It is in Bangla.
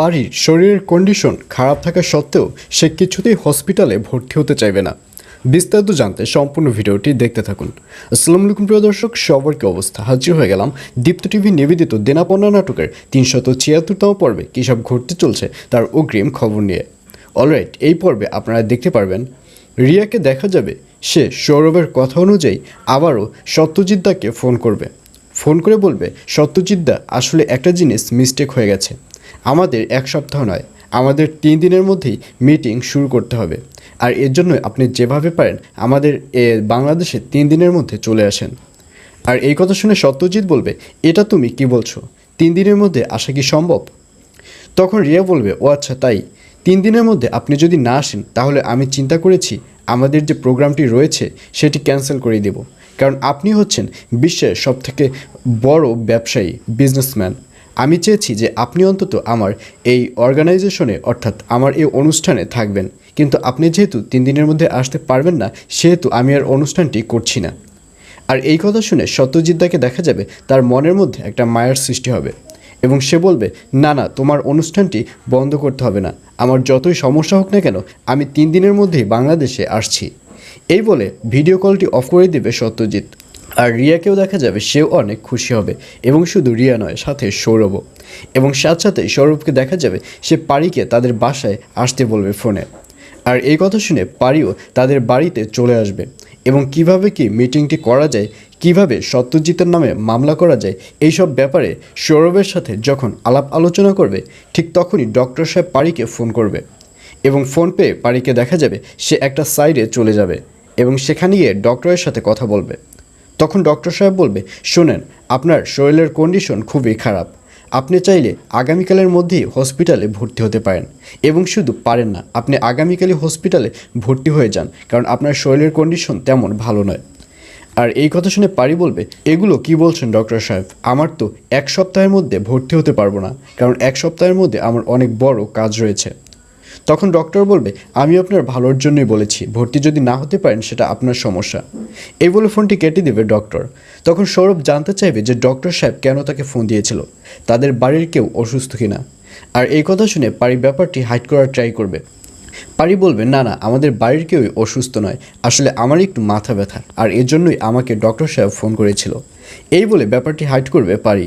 পারির শরীরের কন্ডিশন খারাপ থাকা সত্ত্বেও সে কিছুতেই হসপিটালে ভর্তি হতে চাইবে না। বিস্তারিত জানতে সম্পূর্ণ ভিডিওটি দেখতে থাকুন। আসসালামু আলাইকুম, প্রিয় দর্শক, সবার কি অবস্থা? হাজির হয়ে গেলাম দীপ্ত টিভি নিবেদিত দেনাপন্না নাটকের তিনশত ছিয়াত্তরতম পর্বে কী সব ঘটতে চলছে তার অগ্রিম খবর নিয়ে। অলরাইট এই পর্বে আপনারা দেখতে পারবেন, রিয়াকে দেখা যাবে সে সৌরভের কথা অনুযায়ী আবারও সত্যজিৎদাকে ফোন করবে। ফোন করে বলবে সত্যজিৎদা আসলে একটা জিনিস মিস্টেক হয়ে গেছে। আমাদের এক সপ্তাহ নয়, আমাদের তিন দিনের মধ্যেই মিটিং শুরু করতে হবে। আর এর জন্য আপনি যেভাবে পারেন, আমাদের এ বাংলাদেশে তিন দিনের মধ্যে চলে আসেন। আর এই কথা শুনে সত্যজিৎ বলবে, এটা তুমি কি বলছো? তিন দিনের মধ্যে আসা কি সম্ভব? তখন রিয়া বলবে, ও আচ্ছা তাই। তিন দিনের মধ্যে আপনি যদি না আসেন, তাহলে আমি চিন্তা করেছি আমাদের যে প্রোগ্রামটি রয়েছে, সেটি ক্যান্সেল করে দেব। কারণ আপনি হচ্ছেন বিশ্বের সবথেকে বড় ব্যবসায়ী, বিজনেসম্যান। আমি চেয়েছি যে আপনি অন্তত আমার এই অর্গানাইজেশনে, অর্থাৎ আমার এই অনুষ্ঠানে থাকবেন। কিন্তু আপনি যেহেতু তিন দিনের মধ্যে আসতে পারবেন না, সেহেতু আমি আর অনুষ্ঠানটি করছি না। আর এই কথা শুনে সত্যজিৎদাকে দেখা যাবে তার মনের মধ্যে একটা মায়ের সৃষ্টি হবে এবং সে বলবে, না না, তোমার অনুষ্ঠানটি বন্ধ করতে হবে না। আমার যতই সমস্যা হোক না কেন, আমি তিন দিনের মধ্যেই বাংলাদেশে আসছি। এই বলে ভিডিও কলটি অফ করে দেবে সত্যজিৎ। আর রিয়াকেও দেখা যাবে সেও অনেক খুশি হবে এবং শুধু রিয়া নয়, সাথে সৌরভও। এবং সাথে সাথে সৌরভকে দেখা যাবে সে পারিকে তাদের বাসায় আসতে বলবে ফোনে। আর এই কথা শুনে পারিও তাদের বাড়িতে চলে আসবে। এবং কীভাবে কি মিটিংটি করা যায়, কীভাবে সত্যজিতের নামে মামলা করা যায়, এইসব ব্যাপারে সৌরভের সাথে যখন আলাপ আলোচনা করবে, ঠিক তখনই ডক্টর সাহেব পারিকে ফোন করবে। এবং ফোন পেয়ে পারিকে দেখা যাবে সে একটা সাইডে চলে যাবে এবং সেখানে গিয়ে ডক্টরের সাথে কথা বলবে। তখন ডক্টর সাহেব বলবে, শোনেন, আপনার শরীরের কন্ডিশন খুবই খারাপ। আপনি চাইলে আগামীকালের মধ্যেই হসপিটালে ভর্তি হতে পারেন। এবং শুধু পারেন না, আপনি আগামীকালই হসপিটালে ভর্তি হয়ে যান, কারণ আপনার শরীরের কন্ডিশন তেমন ভালো নয়। আর এই কথা শুনে পারি বলবে, এগুলো কি বলছেন ডক্টর সাহেব? আমার তো এক সপ্তাহের মধ্যে ভর্তি হতে পারব না, কারণ এক সপ্তাহের মধ্যে আমার অনেক বড় কাজ রয়েছে। তখন ডক্টর বলবে, আমি আপনার ভালোর জন্যই বলেছি, ভর্তি যদি না হতে পারেন সেটা আপনার সমস্যা। এই বলে ফোনটি কেটে দেবে ডক্টর। তখন সৌরভ জানতে চাইবে যে ডক্টর সাহেব কেন তাকে ফোন দিয়েছিল, তাদের বাড়ির কেউ অসুস্থ কিনা। আর এই কথা শুনে পারি ব্যাপারটি হাইড করার ট্রাই করবে। পারি বলবে, না না, আমাদের বাড়ির কেউই অসুস্থ নয়, আসলে আমার একটু মাথা ব্যথা, আর এর জন্যই আমাকে ডক্টর সাহেব ফোন করেছিল। এই বলে ব্যাপারটি হাইট করবে পারি।